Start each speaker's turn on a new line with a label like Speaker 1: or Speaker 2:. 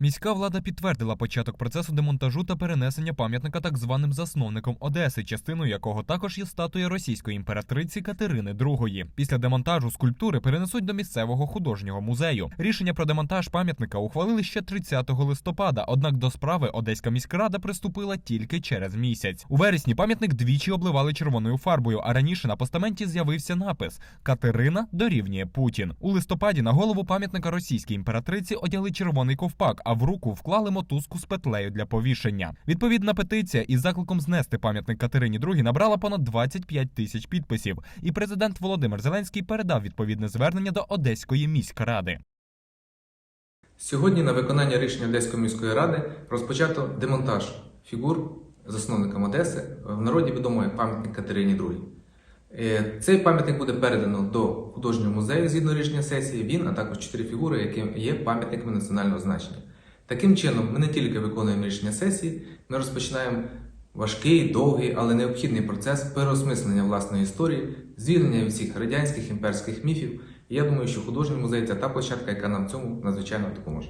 Speaker 1: Міська влада підтвердила початок процесу демонтажу та перенесення пам'ятника так званим засновником Одеси, частиною якого також є статуя російської імператриці Катерини II. Після демонтажу скульптури перенесуть до місцевого художнього музею. Рішення про демонтаж пам'ятника ухвалили ще 30 листопада. Однак до справи Одеська міськрада приступила тільки через місяць. У вересні пам'ятник двічі обливали червоною фарбою. А раніше на постаменті з'явився напис Катерина дорівнює Путін. У листопаді на голову пам'ятника російській імператриці одягли червоний ковпак, а в руку вклали мотузку з петлею для повішення. Відповідна петиція із закликом знести пам'ятник Катерині II набрала понад 25 тисяч підписів. І президент Володимир Зеленський передав відповідне звернення до Одеської міськради.
Speaker 2: Сьогодні на виконання рішення Одеської міської ради розпочато демонтаж фігур засновникам Одеси, в народі відомо як пам'ятник Катерині II. Е, Цей пам'ятник буде передано до художнього музею згідно рішення сесії. Він, а також чотири фігури, які є пам'ятниками національного значення. Таким чином, ми не тільки виконуємо рішення сесії, ми розпочинаємо важкий, довгий, але необхідний процес переосмислення власної історії, звільнення від всіх радянських імперських міфів. І я думаю, що художній музей це та площадка, яка нам цьому надзвичайно допоможе.